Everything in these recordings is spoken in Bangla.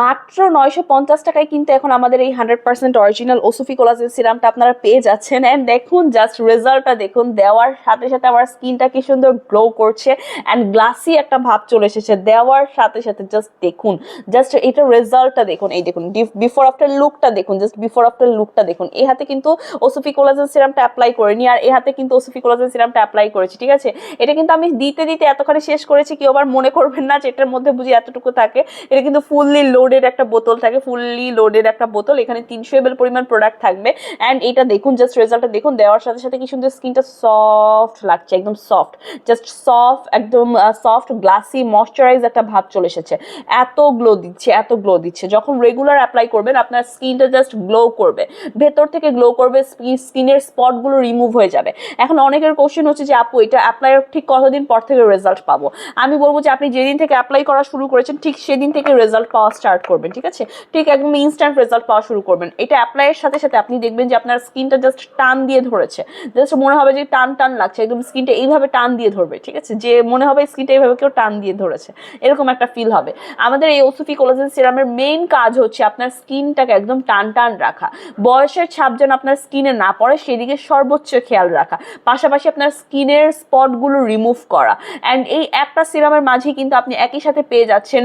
মাত্র নয়শো পঞ্চাশ টাকায় কিন্তু এখন আমাদের এই হান্ড্রেড পার্সেন্ট অরিজিনাল ওসুফি কোলাজেন সিরামটা আপনারা পেয়ে যাচ্ছেন। অ্যান্ড দেখুন জাস্ট রেজাল্টটা দেখুন, দেওয়ার সাথে সাথে আমার স্কিনটা কি সুন্দর গ্লো করছে অ্যান্ড গ্লাসি একটা ভাব চলে এসেছে। দেওয়ার সাথে সাথে জাস্ট দেখুন জাস্ট এটা রেজাল্টটা দেখুন। এই দেখুন বিফোর আফটার লুকটা দেখুন জাস্ট বিফোর আফটার লুকটা দেখুন। এই হাতে কিন্তু ওসুফি কোলাজেন সিরামটা অ্যাপ্লাই করিনি আর এই হাতে কিন্তু ওসুফি কোলাজেন সিরামটা অ্যাপ্লাই করেছি, ঠিক আছে? এটা কিন্তু আমি দিতে দিতে এতখানি শেষ করেছি কেউ আবার মনে করবেন না যে এটার মধ্যে বুঝি এতটুকু থাকে। এটা কিন্তু ফুললি লোডেড একটা বোতল থাকে ফুললি লোডেড একটা বোতল, এখানে তিনশো এমএল পরিমাণ প্রোডাক্ট থাকবে। অ্যান্ড এটা দেখুন জাস্ট রেজাল্টটা দেখুন, দেওয়ার সাথে সাথে কি সুন্দর স্কিনটা সফট লাগছে, একদম সফট জাস্ট সফট একদম সফট গ্লাসি ময়শ্চারাইজ একটা ভাব চলে এসেছে। এত গ্লো দিচ্ছে, এত গ্লো দিচ্ছে। যখন রেগুলার অ্যাপ্লাই করবেন, আপনার স্কিনটা জাস্ট গ্লো করবে। ভেতর থেকে গ্লো করবে স্কিনের স্পটগুলো রিমুভ হয়ে যাবে। এখন অনেকের কোশ্চেন হচ্ছে যে, আপু, এটা অ্যাপ্লাই ঠিক কতদিন পর থেকে রেজাল্ট পাবো? আমি বলব যে, আপনি যেদিন থেকে অ্যাপ্লাই করা শুরু করেছেন, ঠিক সেদিন থেকে রেজাল্ট পাওয়া স্টার্ট করবেন, ঠিক আছে? ঠিক একদম ইনস্ট্যান্ট রেজাল্ট পাওয়া শুরু করবেন। এটা অ্যাপ্লাইয়ের সাথে সাথে আপনি দেখবেন যে আপনার স্কিনটা জাস্ট টান দিয়ে ধরেছে। জাস্ট মনে হবে যে টান টান লাগছে, একদম স্কিনটা এইভাবে টান দিয়ে ধরবে, ঠিক আছে? যে মনে হবে স্কিনটা এইভাবে কেউ টান দিয়ে ধরেছে। এরকম একটা ফিল হবে। আমাদের এই ওসুফি কোলাজেন সিরামের মেইন কাজ হচ্ছে আপনার স্কিনটাকে একদম টান টান রাখা। বয়সের ছাপ যেন আপনার স্কিনে না পড়ে, সেদিকে সর্বোচ্চ খেয়াল রাখা। পাশাপাশি আপনার স্কিনের স্পটগুলো রিমুভ করা। অ্যান্ড এই একটা সিরামের মাঝেই কিন্তু আপনি একই সাথে পেয়ে যাচ্ছেন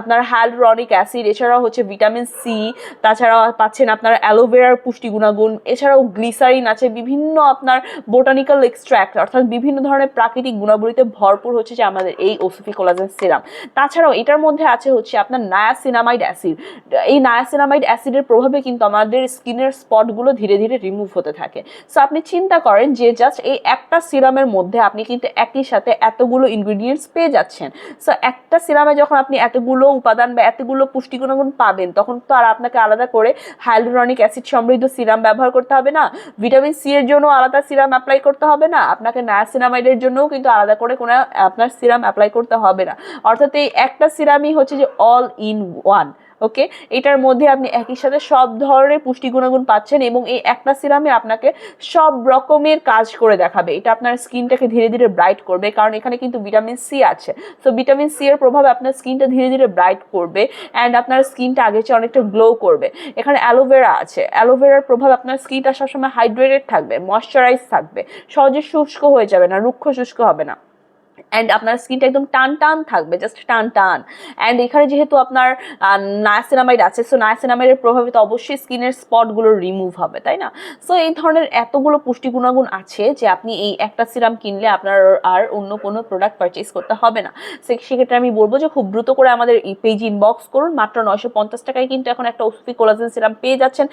আপনার হ্যালরনিক অ্যাসিড এছাড়াও হচ্ছে ভিটামিন সি তাছাড়া পাচ্ছেন আপনার অ্যালোভেরার পুষ্টি গুণাগুণ এছাড়াও গ্লিসারিন আছে, বিভিন্ন আপনার বোটানিক্যাল এক্সট্র্যাক্ট অর্থাৎ বিভিন্ন ধরনের প্রাকৃতিক গুণাবলীতে ভরপুর হচ্ছে যে আমাদের এই ওসুফি কোলাজেন সিরাম। তাছাড়াও এটার মধ্যে আছে হচ্ছে আপনার নায়াসিনামাইড অ্যাসিড। এই নায়াসিনামাইড অ্যাসিডের প্রভাবে কিন্তু আমাদের স্কিনের স্পটগুলো ধীরে ধীরে রিমুভ হতে থাকে। সো আপনি চিন্তা করেন যে জাস্ট এই একটা সিরামের মধ্যে আপনি কিন্তু একই সাথে এতগুলো ইনগ্রিডিয়েন্টস পেয়ে যাচ্ছেন। সো একটা সিরামে যখন আপনি এতগুলো উপাদান বা এতগুলো পুষ্টি গুণাগুণ পাবেন, তখন তো আর আপনাকে আলাদা করে হাইলুরনিক অ্যাসিড সমৃদ্ধ সিরাম ব্যবহার করতে হবে না। ভিটামিন সি এর জন্য আলাদা সিরাম অ্যাপ্লাই করতে হবে না। আপনাকে নায়াসিনামাইডের জন্যও কিন্তু আলাদা করে কোনো আপনার সিরাম অ্যাপ্লাই করতে হবে না। অর্থাৎ এই একটা সিরামই হচ্ছে যে অল ইন ওয়ান ওকে? এটার মধ্যে আপনি একই সাথে সব ধরনের পুষ্টি গুণাগুণ পাচ্ছেন এবং এই একটা সিরামে আপনাকে সব রকমের কাজ করে দেখাবে। এটা আপনার স্কিনটাকে ধীরে ধীরে ব্রাইট করবে, কারণ এখানে কিন্তু ভিটামিন সি আছে। তো ভিটামিন সি এর প্রভাবে আপনার স্কিনটা ধীরে ধীরে ব্রাইট করবে অ্যান্ড আপনার স্কিনটা আগের চেয়ে অনেকটা গ্লো করবে। এখানে অ্যালোভেরা আছে। অ্যালোভেরার প্রভাব আপনার স্কিনটা সবসময় হাইড্রেটেড থাকবে ময়শ্চারাইজ থাকবে। সহজে শুষ্ক হয়ে যাবে না, রুক্ষ শুষ্ক হবে না। অ্যান্ড আপনার স্কিনটা একদম টান টান থাকবে জাস্ট টান টান অ্যান্ড এখানে যেহেতু আপনার নায়াসিনামাইড আছে সো নায়াসিনামাইডের প্রভাবে তো অবশ্যই স্কিনের স্পটগুলো রিমুভ হবে, তাই না? সো এই ধরনের এতগুলো পুষ্টি গুণাগুণ আছে যে আপনি এই একটা সিরাম কিনলে আপনার আর অন্য কোনো প্রোডাক্ট পারচেজ করতে হবে না। সেক্ষেত্রে আমি বলব যে খুব দ্রুত করে আমাদের এই পেজ ইনবক্স করুন। মাত্র নয়শো পঞ্চাশ টাকায় কিন্তু এখন একটা ওসুফি কোলাজেন সিরাম পেয়ে যাচ্ছেন।